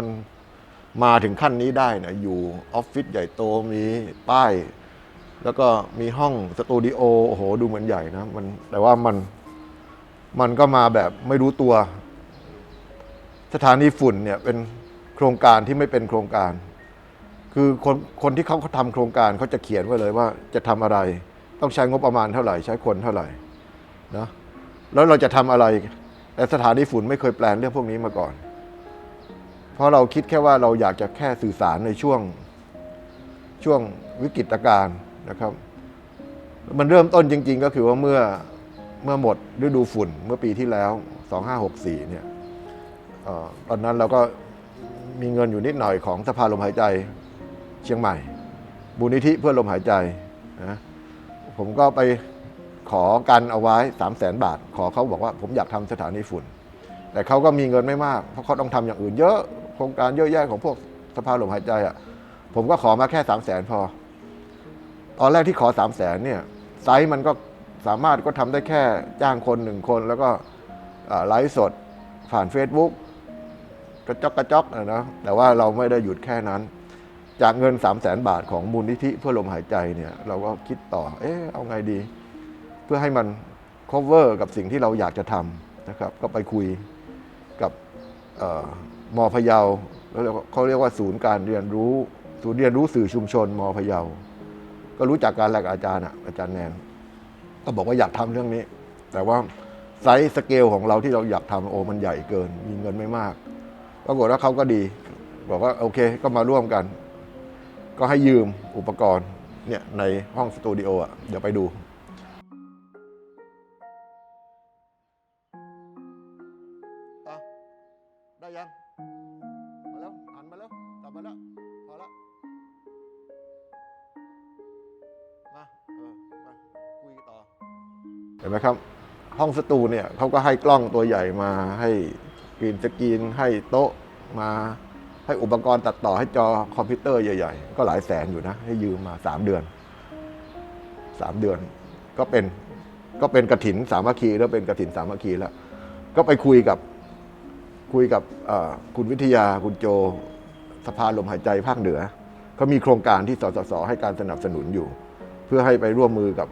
มันมาถึงขั้นนี้ได้นะอยู่ออฟฟิศใหญ่โตมีป้าย แล้วก็มีห้องสตูดิโอโอ้โหดูเหมือนใหญ่นะมันแต่ว่ามันมันก็มาแบบไม่รู้ตัว สถานีฝุ่นเนี่ยเป็นโครงการที่ไม่เป็นโครงการ คือคนคนที่เขาทำโครงการเขาจะเขียนไว้เลยว่าจะทำอะไร ต้องใช้งบประมาณเท่าไหร่ ใช้คนเท่าไหร่นะแล้วเราจะทำอะไร แต่สถานีฝุ่นไม่เคยแปลนเรื่องพวกนี้มาก่อน เพราะเราคิดแค่ว่าเราอยากจะแค่สื่อสารในช่วงช่วงวิกฤตการณ์นะครับ มันเริ่มต้นจริง ๆ ก็คือว่าเมื่อเมื่อหมดฤดูฝุ่นเมื่อปีที่แล้ว 2564 เนี่ยออตอนนั้นเราก็มีเงินอยู่นิดหน่อยของสภาลมหายใจเชียงใหม่บูรณิธิเพื่อลมหายใจนะผมก็ไปขอกันเอาไว้ 3 0 0แสนบาท ขอเขาบอกว่าผมอยากทำสถานีฝุ่น แต่เขาก็มีเงินไม่มาก เพราะเขาต้องทำอย่างอื่นเยอะ โครงการเยอะแยะของพวกสภาลมหายใจอะ ผมก็ขอมาแค่สามแสนพอ ตอนแรกที่ขอสามแสนเนี่ย ไซส์มันก็สามารถก็ทำได้แค่จ้างคนหนึ่งคน แล้วก็ไลฟ์สดผ่าน Facebook กระจอกกระจอกนะนะแต่ว่าเราไม่ได้หยุดแค่นั้น จากเงิน 3 0 0แสนบาทของมูลนิธิเพื่อลมหายใจเนี่ย เราก็คิดต่อ เอ๊ะเอาไงดี เพื่อให้มัน cover กับสิ่งที่เราอยากจะทำนะครับ ก็ไปคุยกับ เอ่อมพะเยาแล้วเขาเรียกว่าศูนย์การเรียนรู้ ศูนย์เรียนรู้สื่อชุมชนมอพะเยา ก็รู้จักการแหลกอาจารย์อะอาจารย์แนนก็บอกว่าอยากทำเรื่องนี้ แต่ว่าไซส์สเกลของเราที่เราอยากทำโอ้มันใหญ่เกิน มีเงินไม่มากปรากฏว่าเขาก็ดี บอกว่าโอเคก็มาร่วมกัน ก็ให้ยืมอุปกรณ์เนี่ยในห้องสตูดิโออะเดี๋ยวไปดูได้ยัง ห็นไหมครับ ห้องสตูเนี่ยเขาก็ให้กล้องตัวใหญ่มาให้กรีนสกรีนให้โต๊ะมาให้อุปกรณ์ตัดต่อให้จอคอมพิวเตอร์ใหญ่ ๆ ก็หลายแสนอยู่นะ ให้ยืมมาสามเดือนสามเดือน ก็เป็นก็เป็นกระถินสามัคคีแล้วเป็นกระถินสามัคคีแล้ว ก็ไปคุยกับคุยกับคุณวิทยาคุณโจสภาลมหายใจภาคเหนือเขามีโครงการที่สสสให้การสนับสนุนอยู่ เพื่อให้ไปร่วมมือกับ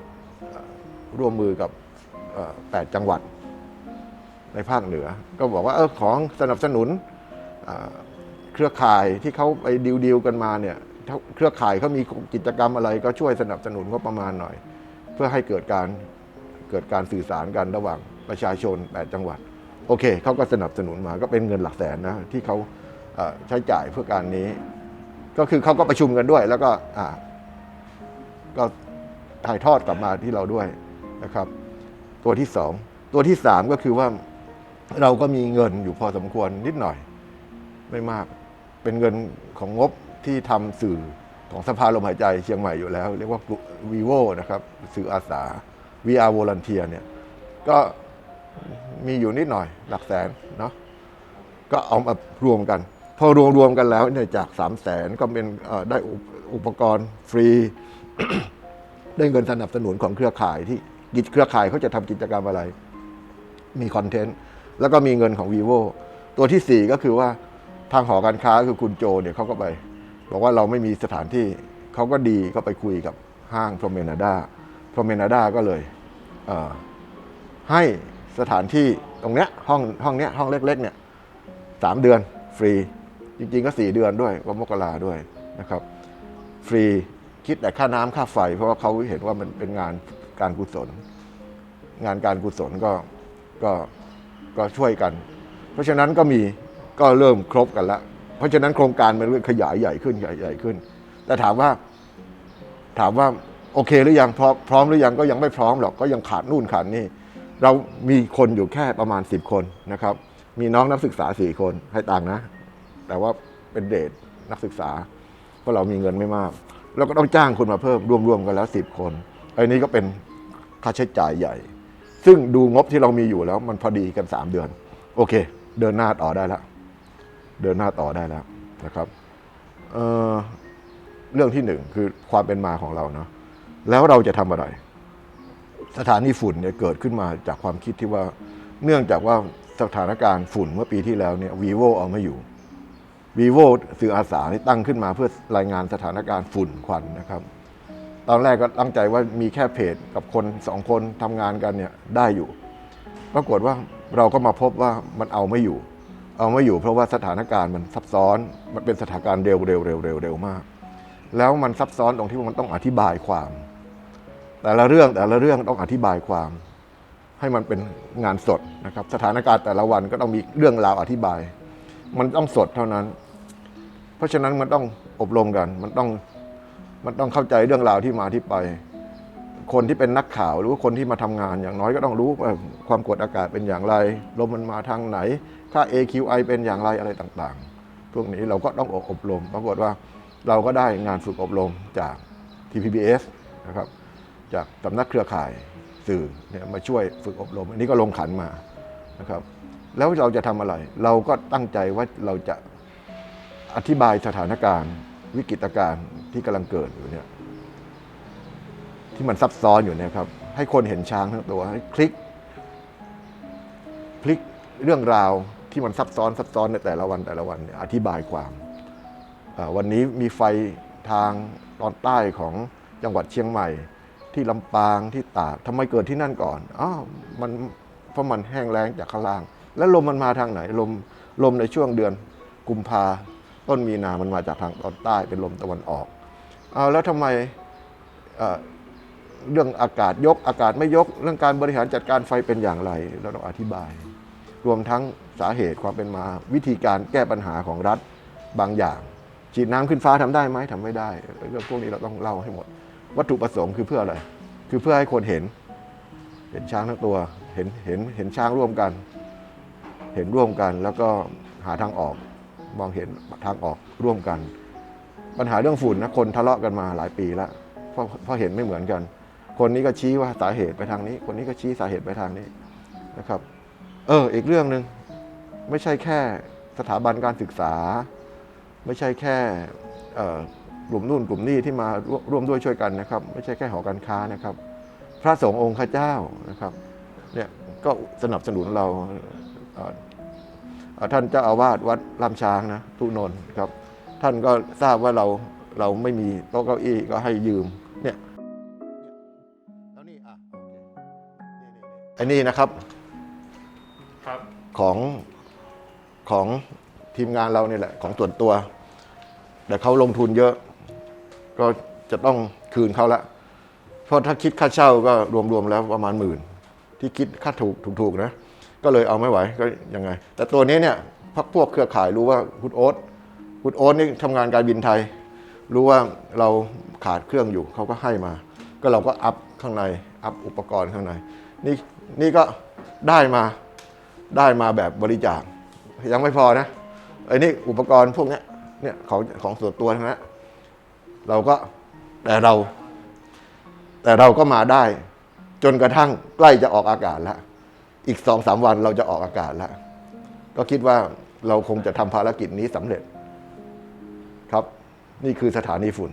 ร่วมมือกับ เอ่อแปดจังหวัดในภาคเหนือ ก็บอกว่าเออของสนับสนุนเครือข่ายที่เขาไปดิวดิวๆกันมาเนี่ยเครือข่ายเขามีกิจกรรมอะไรก็ช่วยสนับสนุนงบประมาณหน่อย เพื่อให้เกิดการเกิดการสื่อสารกันระหว่างประชาชนแปดจังหวัด โอเคเขาก็สนับสนุนมาก็เป็นเงินหลักแสนนะที่เขาใช้จ่ายเพื่อการนี้ ก็คือเขาก็ประชุมกันด้วย แล้วก็ก็ถ่ายทอดกลับมาที่เราด้วยนะครับ ตัวที่สองตัวที่สามก็คือว่าเราก็มีเงินอยู่พอสมควรนิดหน่อย ไม่มากเป็นเงินของงบที่ทำสื่อของสภาลมหายใจเชียงใหม่อยู่แล้ว เรียกว่า vivo นะครับ สื่ออาสา VR volunteer เนี่ยก็มีอยู่นิดหน่อยหลักแสนเนาะก็เอามารวมกัน พอรวมรวมกันแล้วเนี่ยจาก3 0 0แสนก็เป็นได้อุปกรณ์ฟรี ได้เงินสนับสนุนของเครือข่ายที่ กิจเครือข่ายเขาจะทำกิจกรรมอะไร มีคอนเทนต์ แล้วก็มีเงินของ vivo ตัวที่ 4 ก็คือว่าทางหอการค้าคือคุณโจเนี่ยเขาก็ไป บอกว่าเราไม่มีสถานที่เขาก็ดีก็ไปคุยกับห้างพรเมนาดาพรเมนาดาก็เลยเให้สถานที่ตรงเนี้ยห้องห้องเนี้ยห้องเล็กๆเนี่ยสามเดือนฟรี จริงๆ ก็สี่เดือนด้วยก็มกราด้วยนะครับ ฟรีคิดแต่ค่าน้ำค่าไฟ เพราะว่าเขาเห็นว่ามันเป็นงาน การกุศล งานการกุศลก็ก็ก็ช่วยกัน เพราะฉะนั้นก็มีก็เริ่มครบกันล้วเพราะฉะนั้นโครงการมันขยายใหญ่ขึ้นใหญ่ใหญ่ขึ้น แต่ถามว่าถามว่าโอเคหรือยังพร้อมพร้อมหรือยังก็ยังไม่พร้อมหรอกก็ยังขาดนู่นขาดนี่เรามีคนอยู่แค่ประมาณ 10 คนนะครับ มีน้องนักศึกษาสี่คนให้ตังนะ แต่ว่าเป็นเดทนักศึกษา เพราะเรามีเงินไม่มาก เราก็ต้องจ้างคนมาเพิ่มรวมๆกันแล้ว 10 คนไอ้นี้ก็เป็น ค่าใช้จ่ายใหญ่ ซึ่งดูงบที่เรามีอยู่แล้ว มันพอดีกัน 3 เดือน โอเค เดินหน้าต่อได้แล้ว เดินหน้าต่อได้แล้วนะครับเเรื่องที่หนึ่งคือความเป็นมาของเราเนาะแล้วเราจะทำอะไร สถานีฝุ่นเนี่ยเกิดขึ้นมาจากความคิดที่ว่าเนื่องจากว่าสถานการณ์ฝุ่นเมื่อปีที่แล้วเนี่ยวีโวเอาไม่อยู่ vivo สื่ออาสานี่ตั้งขึ้นมาเพื่อรายงานสถานการณ์ฝุ่นควันนะครับ ตอนแรกก็ตั้งใจว่ามีแค่เพจกับคนสองคนทำงานกันเนี่ยได้อยู่ ปรากฏว่าเราก็มาพบว่ามันเอาไม่อยู่ เอาไม่อยู่เพราะว่าสถานการณ์มันซับซ้อน มันเป็นสถานการณ์เร็วเร็วเร็วเร็วเร็วมาก แล้วมันซับซ้อนตรงที่ว่ามันต้องอธิบายความ แต่ละเรื่องแต่ละเรื่องต้องอธิบายความ ให้มันเป็นงานสดนะครับ สถานการณ์แต่ละวันก็ต้องมีเรื่องราวอธิบาย มันต้องสดเท่านั้น เพราะฉะนั้นมันต้องอบรมกัน มันต้อง มันต้องเข้าใจเรื่องราวที่มาที่ไป คนที่เป็นนักข่าวหรือว่าคนที่มาทำงานอย่างน้อยก็ต้องรู้ว่าความกดอากาศเป็นอย่างไร ลมมันมาทางไหน ค่า AQI เป็นอย่างไรอะไรต่างๆ พวกนี้เราก็ต้องอบรม ปรากฏว่าเราก็ได้งานฝึกอบรมจาก TPBS นะครับ จากสำนักเครือข่ายสื่อเนี่ยมาช่วยฝึกอบรม อันนี้ก็ลงขันมานะครับ แล้วเราจะทำอะไร เราก็ตั้งใจว่าเราจะอธิบายสถานการณ์ วิกฤตการณ์ที่กำลังเกิดอยู่เนี่ย ที่มันซับซ้อนอยู่เนี่ยครับ ให้คนเห็นช้างทั้งตัวให้คลิก พลิกเรื่องราวที่มันซับซ้อนซับซ้อนในแต่ละวันแต่ละวัน อธิบายความวันนี้มีไฟทางตอนใต้ของจังหวัดเชียงใหม่ ที่ลำปางที่ตากทำไมเกิดที่นั่นก่อนอ้าวมันเพราะมันแห้งแล้งจากข้างล่าง แล้วลมมันมาทางไหนลมลมในช่วงเดือนกุมภา ต้นมีนา มันมาจากทางตอนใต้เป็นลมตะวันออกเอาแล้วทำไมเอ่อเรื่องอากาศยกอากาศไม่ยก เรื่องการบริหารจัดการไฟเป็นอย่างไรเราต้องอธิบาย รวมทั้งสาเหตุความเป็นมาวิธีการแก้ปัญหาของรัฐบางอย่าง ฉีดน้ำขึ้นฟ้าทำได้ไหมทำไม่ได้เรื่องพวกนี้เราต้องเล่าให้หมด วัตถุประสงค์คือเพื่ออะไร คือเพื่อให้คนเห็น เห็นช้างทั้งตัวเห็นเห็นเห็นช้างร่วมกัน เห็นร่วมกันแล้วก็หาทางออก มองเห็นทางออกร่วมกัน ปัญหาเรื่องฝุ่นนะคนทะเลาะกันมาหลายปีแล้วเพราะเพราะเห็นไม่เหมือนกัน คนนี้ก็ชี้ว่าสาเหตุไปทางนี้ คนนี้ก็ชี้สาเหตุไปทางนี้นะครับ เอออีกเรื่องหนึ่งไม่ใช่แค่สถาบันการศึกษา ไม่ใช่แค่กลุ่มนู่นกลุ่มนี้ที่มาร่วมด้วยช่วยกันนะครับ ไม่ใช่แค่หอการค้านะครับ พระสงฆ์องค์ข้าเจ้านะครับเนี่ยก็สนับสนุนเรา ท่านเจ้าอาวาสวัดลำช้างนะทุนนท์ครับ ท่านก็ทราบว่าเราเราไม่มีโต๊ะเก้าอี้ก็ให้ยืมเนี่ยแล้วนี่อะโอเคนี่นี่นี่ไอ้นี่นะครับครับของของทีมงานเราเนี่ยแหละของส่วนตัว แต่เขาลงทุนเยอะ ก็จะต้องคืนเขาละเพราะถ้าคิดค่าเช่าก็รวมๆแล้วประมาณหมื่น ที่คิดค่าถูกถูกๆนะ ก็เลยเอาไม่ไหวก็ยังไง แต่ตัวนี้เนี่ยพักพวกเครือข่ายรู้ว่าคุณโอ๊ตคุณโอ๊ตนี่ทำงานการบินไทย รู้ว่าเราขาดเครื่องอยู่เขาก็ให้มา ก็เราก็อัพข้างในอัพอุปกรณ์ข้างในนี่นี่ก็ได้มาได้มาแบบบริจาคยังไม่พอนะไอ้นี่อุปกรณ์พวกนี้เนี่ยของของส่วนตัวนั้นเราก็แต่เรา แต่เราก็มาได้ จนกระทั่งใกล้จะออกอากาศแล้ว อีกสองสามวันเราจะออกอากาศแล้ว ก็คิดว่าเราคงจะทำภารกิจนี้สำเร็จ ครับ นี่คือสถานีฝุ่น